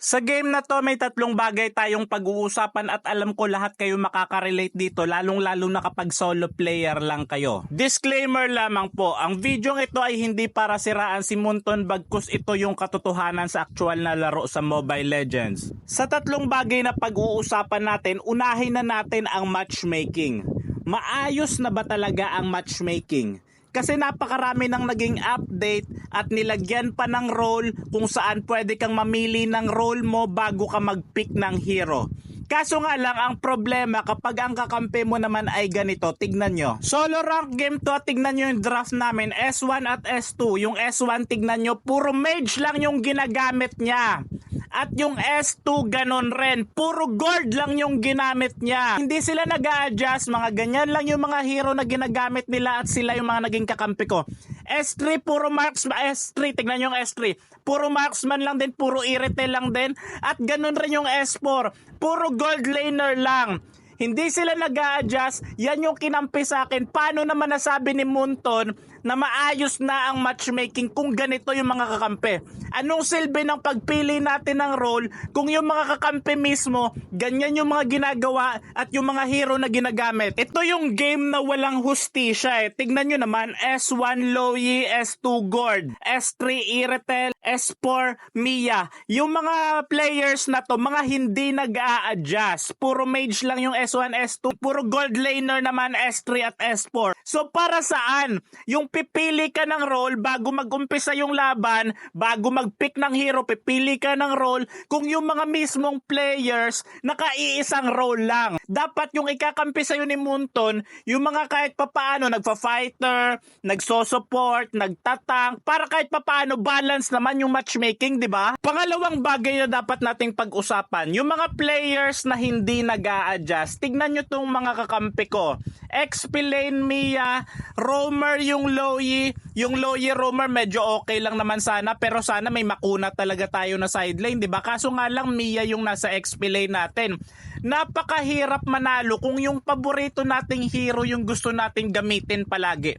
Sa game na to may tatlong bagay tayong pag-uusapan at alam ko lahat kayo makaka-relate dito lalong lalo na kapag solo player lang kayo. Disclaimer lamang po, ang video ito ay hindi para siraan si Munton bagkus ito yung katotohanan sa actual na laro sa Mobile Legends. Sa tatlong bagay na pag-uusapan natin, unahin na natin ang matchmaking. Maayos na ba talaga ang matchmaking? Kasi napakarami ng naging update at nilagyan pa ng role kung saan pwede kang mamili ng role mo bago ka mag-pick ng hero. Kaso nga lang ang problema kapag ang kakampi mo naman ay ganito, tignan nyo. Solo rank game to, tignan nyo yung draft namin, S1 at S2. Yung S1 tignan nyo, puro mage lang yung ginagamit niya. At yung S2 ganon rin. Puro gold lang yung ginamit niya. Hindi sila nag adjust mga ganyan lang yung mga hero na ginagamit nila at sila yung mga naging kakampi ko. S3 puro marksman, S3 tignan yung S3. Puro marksman lang din, puro irite lang din. At ganon rin yung S4. Puro gold laner lang. Hindi sila nag adjust yan yung kinampi sa akin. Paano naman nasabi ni Munton na maayos na ang matchmaking kung ganito yung mga kakampi? Anong silbi ng pagpili natin ng role kung yung mga kakampi mismo, ganyan yung mga ginagawa at yung mga hero na ginagamit? Ito yung game na walang hustisya eh. Tignan nyo naman, S1 Loyi, S2 Gord, S3 Iritel, S4 Mia. Yung mga players na to, mga hindi nag adjust Puro mage lang yung S1, S2. Puro gold laner naman S3 at S4. So para saan? Yung pipili ka ng role bago mag-umpisa yung laban, bago mag-pick ng hero, pipili ka ng role kung yung mga mismong players nakaiisang role lang. Dapat yung ikakampi sa'yo ni Munton, yung mga kahit papaano nagfa-fighter, nagso-support, nagtatang, para kahit papaano balance naman yung matchmaking, di ba? Pangalawang bagay na dapat nating pag-usapan, yung mga players na hindi nag adjust tignan nyo tong mga kakampi ko. XP Lane Mia, Roamer yung Loyi, yung Loyi Roamer medyo okay lang naman sana pero sana may makuna talaga tayo na side lane, 'di ba? Kaso nga lang Mia yung nasa XP lane natin. Napakahirap manalo kung yung paborito nating hero yung gusto nating gamitin palagi.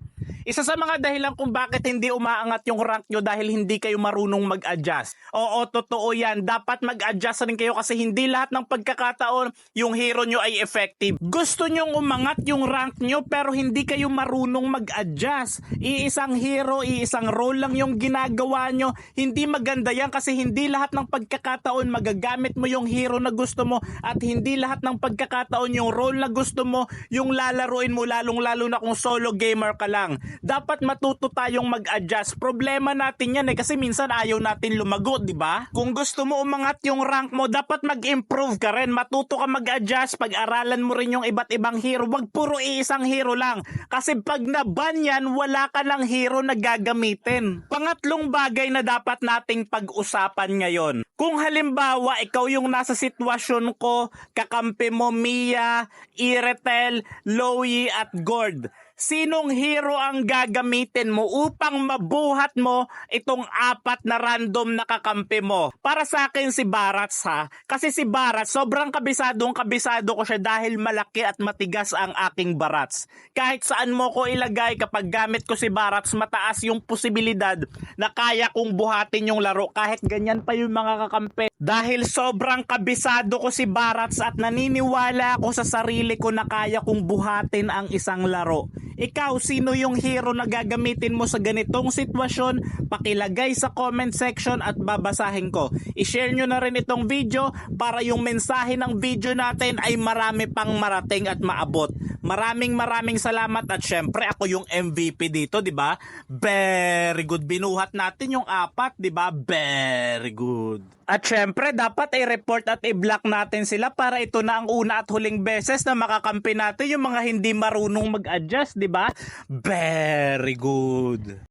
Isa sa mga dahilan kung bakit hindi umaangat yung rank nyo dahil hindi kayo marunong mag-adjust. Oo, totoo yan. Dapat mag-adjust rin kayo kasi hindi lahat ng pagkakataon yung hero nyo ay effective. Gusto nyong umangat yung rank nyo pero hindi kayo marunong mag-adjust. Iisang hero, iisang role lang yung ginagawa nyo. Hindi maganda yan kasi hindi lahat ng pagkakataon magagamit mo yung hero na gusto mo at hindi lahat ng pagkakataon yung role na gusto mo yung lalaruin mo lalong lalo na kung solo gamer ka lang dapat matuto tayong mag-adjust. Problema natin yan eh kasi minsan ayaw natin lumago, di ba? Kung gusto mo umangat yung rank mo, dapat mag-improve ka rin. Matuto ka mag-adjust. Pag-aralan mo rin yung iba't ibang hero. Wag puro iisang hero lang. Kasi pag naban yan, wala ka ng hero na gagamitin. Pangatlong bagay na dapat nating pag-usapan ngayon. Kung halimbawa, ikaw yung nasa sitwasyon ko, kakampi mo Mia, Iretel, Loyi at Gord sinong hero ang gagamitin mo upang mabuhat mo itong apat na random na kakampi mo. Para sa akin si Barats ha, kasi si Barats sobrang kabisadong kabisado ko siya dahil malaki at matigas ang aking Barats. Kahit saan mo ko ilagay kapag gamit ko si Barats, mataas yung posibilidad na kaya kong buhatin yung laro kahit ganyan pa yung mga kakampi. Dahil sobrang kabisado ko si Barats at naniniwala ako sa sarili ko na kaya kong buhatin ang isang laro. Ikaw, sino yung hero na gagamitin mo sa ganitong sitwasyon? Pakilagay sa comment section at babasahin ko. I-share nyo na rin itong video para yung mensahe ng video natin ay marami pang marating at maabot. Maraming maraming salamat at syempre ako yung MVP dito, di ba? Very good. Binuhat natin yung apat, di ba? Very good. At syempre, dapat i-report at i-block natin sila para ito na ang una at huling beses na makakampi natin yung mga hindi marunong mag-adjust, di ba? Very good.